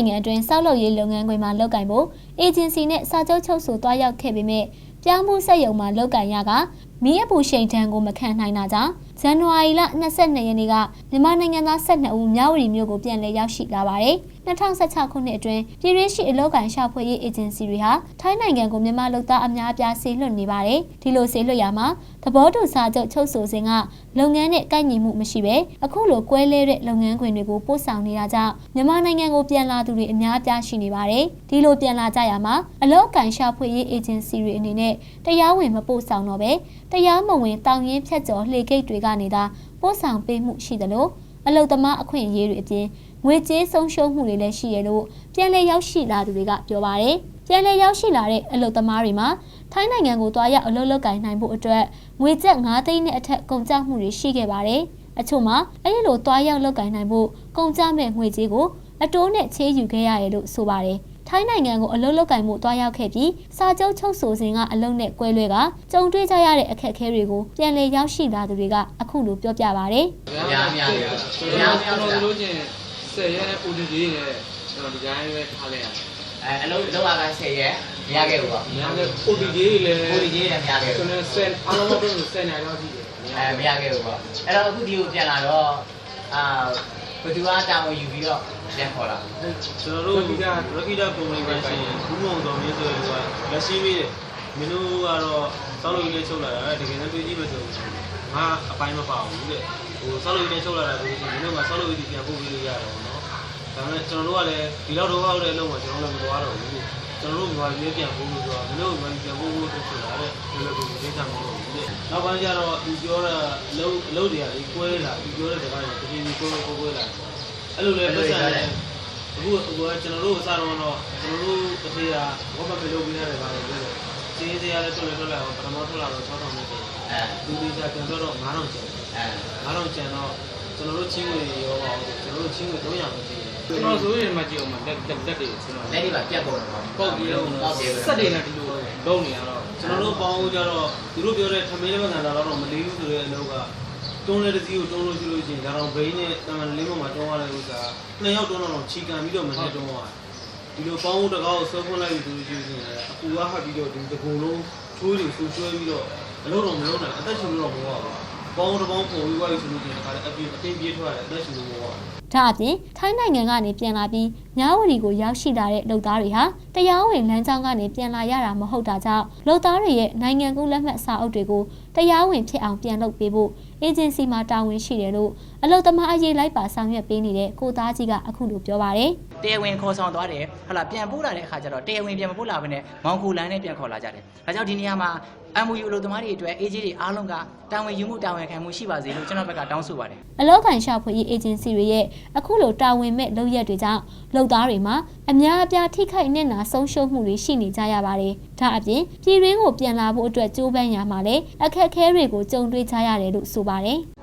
နိုင်ငံအတွင်းစောက်လုပ်ရေးလုပ်ငန်းခွင်မှာလုပ်ကင်ဖို့အေဂျင်စီနဲ့စာချုပ်ချုပ်ဆိုသွားရောက်ခဲ့ပေမဲ့ပြောင်းမှုစက်ရုံမှာလုပ်ကင်ရက မီးအပူရှိန်တန်းကိုမခံနိုင်တာကြောင့်ဇန်နဝါရီလ22ရက်နေ့ကမြန်မာနိုင်ငံသား12ဦးမြဝတီမြို့ကိုပြန်လည်ရောက်ရှိလာပါတယ်။2016ခုနှစ်အတွင်းပြည်တွင်းရှိအလုပ်ကိုင်ရှာဖွေရေးအေဂျင်စီတွေဟာထိုင်းနိုင်ငံကိုမြန်မာလုပ်သားအများအပြားဆေးလွှတ်နေပါတယ်။ဒီလိုဆေးလွှတ်ရမှာသဘောတူစာချုပ်ချုပ်ဆိုစဉ်ကလုပ်ငန်းနဲ့ကိုက်ညီမှုမရှိပဲအခုလိုကွဲလဲတဲ့လုပ်ငန်းခွင်တွေကိုပို့ဆောင်နေတာကြောင့်မြန်မာနိုင်ငံကိုပြန်လာသူတွေအများအပြားရှိနေပါတယ်။ဒီလိုပြန်လာကြရမှာအလုပ်ကိုင်ရှာဖွေရေးအေဂျင်စီတွေအနေနဲ့တရားဝင်မပို့ဆောင်တော့ပဲတရားမဝင်တောင်းရင်းဖြတ်ကျော်လှေကိတ်တွေကနေသာပို့ဆောင်ပေးမှုရှိတယ်လို့အလုသမားအခွင့်အရေးတွေအပြင်ငွေကြေးဆုံးရှုံးမှုတွေလည်းရှိရလို့ပြန်လည်ရောက်ရှိလာသူတွေကပြောပါတယ်။ပြန်လည်ရောက်ရှိလာတဲ့အလုသမားတွေမှာထိုင်းနိုင်ငံကိုတွားရောက်အလုပ်လုပ်ကိုင်နိုင်ဖို့အတွက်ငွေကျပ်9သိန်းနဲ့အထက်ကုန်ကျမှုတွေရှိခဲ့ပါတယ်။အချို့မှာအဲ့ဒီလိုတွားရောက်လုပ်ကိုင်နိုင်ဖို့ကုန်ကျမဲ့ငွေကြေးကိုအတိုးနဲ့ချေးယူခဲ့ရတယ်လို့ဆိုပါတယ်။ ထိုင်းနိုင်ငံကိုအလုပ်လုပ်ကင်မှုတွားရောက်ခဲ့ပြီးစာချုပ်ချုပ်ဆိုစဉ်ကအလုပ်နဲ့ကွဲလွဲကကြုံတွေ့ကြရတဲ့အခက်အခဲတွေကိုပြန်လည်ရောက်ရှိလာသူတွေကအခုလိုပြောပြပါဗျ။များများများကျွန်များတော်များကျွန်တော်တို့ချင်း10ရက် ODD နဲ့ကျွန်တော်ဒီတိုင်းပဲထားလိုက်ရတယ်အဲအလုံးလုံးအားက10ရက်မရခဲ့ဘူးပေါ့။များလည်း ODD လည်းကိုဒီကြီးလည်းမရခဲ့ကျွန်ဘူးတော်10အားလုံးတော့10နိုင်တော့ရှိတယ်အဲမရခဲ့ဘူးပေါ့အဲ့တော့အခုဒီကိုပြန်လာတော့အာ ဘယ်သူကတာဝန်ယူပြီးတော့ပြန်ခေါ်လာကျွန်တော်တို့ဒီက Rocky Dog Company ကရှင်ဘူးမုံတော်မင်းဆိုတဲ့လူကလက်ရှိမေးတယ်မင်းတို့ကတော့စောက်လို့ရေးလေးချုပ်လာတာတကယ်လည်းတွေ့ကြည့်ပဲဆိုငါအပိုင်းမပါဘူးတဲ့ဟိုစောက်လို့ရေးလေးချုပ်လာတာဆိုရင်မင်းတို့ကစောက်လို့ရေးပြန်ပို့ပေးလို့ရတယ်ပေါ့နော်ဒါပေမဲ့ကျွန်တော်တို့ကလည်းဒီလောက်တော့ဟုတ်တဲ့လုံးမှာကျွန်တော်လည်းမသွားတော့ဘူး ကျွန်တော်တို့မြန်မာပြည်ပြန်ပို့လို့ဆိုတော့မင်းတို့မြန်မာပြည်ပြန်ပို့ဖို့ဆိုတာတဲ့ဒီလိုကိုသိတာမဟုတ်ဘူးတဲ့နောက်ပိုင်းကျတော့သူပြောတာအလုပ်အလုပ်တွေကလေကွဲလာသူပြောတဲ့စကားတွေတကယ်ကြီးကွဲကွဲကွဲလာအဲ့လိုလေပတ်စံတယ်အခုအခုကကျွန်တော်တို့အစားတော့တော့ကျွန်တော်တို့တစ်ခေတ်ကဝတ်ပတ်မလုပ်ပြီးရတယ်ပါလေပြောတယ်။စီးစရာလည်းတွက်လည်းတွက်လိုက်အောင်ပထမထွက်လာတော့6000နဲ့ပြန်အဲ။လူတွေကပြန်တော့9000ကျန်တယ်အဲ။9000ကျန်တော့ကျွန်တော်တို့ချင်းငွေရောပါအောင်ကျွန်တော်တို့ချင်းငွေ300ပဲရှိတယ် ကျွန်တော်ဆိုရင်မှကြည့်အောင်မလက်လက်လက်တွေကျွန်တော်လက်ဒီပါပြတ်ကုန်တော့ပုတ်ပြီးတော့ပေါက်တယ်စက်တွေနဲ့ဒီလိုလုံးနေရတော့။ကျွန်တော်တို့ပေါင်းကြတော့သူတို့ပြောတဲ့ထမင်းလေးမကန်တာတော့မလေးဘူးဆိုတဲ့အလုပ်ကတွန်းတဲ့တစ်စီးကိုတွန်းလို့ရှိလို့ရှိရင်ဒါတော့ဘိန်းနဲ့တမန်လေးမမှာတွန်းရတဲ့ဥစ္စာနှစ်ယောက်တွန်းတော့ချီကန်ပြီးတော့မနဲ့တွန်းသွားဒီလိုပေါင်းတကောက်ဆွဲဖွင့်လိုက်ပြီးဆိုလို့ရှိရင်အပူကဟပ်ပြီးတော့ဒီတကူလုံးချိုးတွေဆူဆွဲပြီးတော့အလုပ်တော့မလုပ်နိုင်အသက်ရှင်လို့တော့မဟုတ်ပါဘူး ပေါင်းတစ်ပေါင်းပုံပြီးသွားပြီဆိုလို့ရှိရင်ဒါလည်းအပြင်အတင်းပြေးထွက်ရတယ်အသက်ရှင်လို့မဟုတ်ပါဘူးဒါအပြင်ထိုင်းနိုင်ငံကနေပြန်လာပြီးမြဝတီကိုရောက်ရှိလာတဲ့လုပ်သားတွေဟာတရားဝင်လမ်းကြောင်းကနေပြန်လာရတာမဟုတ်တာကြောင့်လုပ်သားတွေရဲ့နိုင်ငံကူးလက်မှတ်စာအုပ်တွေကိုတရားဝင်ဖြစ်အောင်ပြန်လုပ်ပေးဖို့ အေဂျင်စီမှာတာဝန်ရှိတယ်လို့အလုပ်သမားအရေးလိုက်ပါဆောင်ရွက်ပေးနေတဲ့ကိုသားကြီးကအခုလိုပြောပါတယ်တရားဝင်ခေါ်ဆောင်သွားတယ်ဟုတ်လားပြန်ပို့လာတဲ့အခါကျတော့တရားဝင်ပြန်မပို့လာဘဲနဲ့မောင်ကူလန်နဲ့ပြန်ခေါ်လာကြတယ်ဒါကြောင့်ဒီနေရာမှာ MOU အလုပ်သမားတွေအတွက် AG တွေအားလုံးကတာဝန်ယူမှုတာဝန်ခံမှုရှိပါစေလို့ကျွန်တော်ဘက်ကတောင်းဆိုပါတယ်အလောက်ကန်ရှာဖွေရေးအေဂျင်စီတွေရဲ့အခုလိုတာဝန်မဲ့လုပ်ရက်တွေကြောင့်လုပ်သားတွေမှာအများအပြားထိခိုက်နေနာဆုံးရှုံးမှုတွေရှိနေကြရပါတယ်။ ဒါအပြင်ပြည်တွင်းကိုပြန်လာဖို့အတွက်ကြိုးပမ်းရမှာလည်းအခက်အခဲတွေကိုကြုံတွေ့ကြရတယ်လို့ဆိုပါတယ်။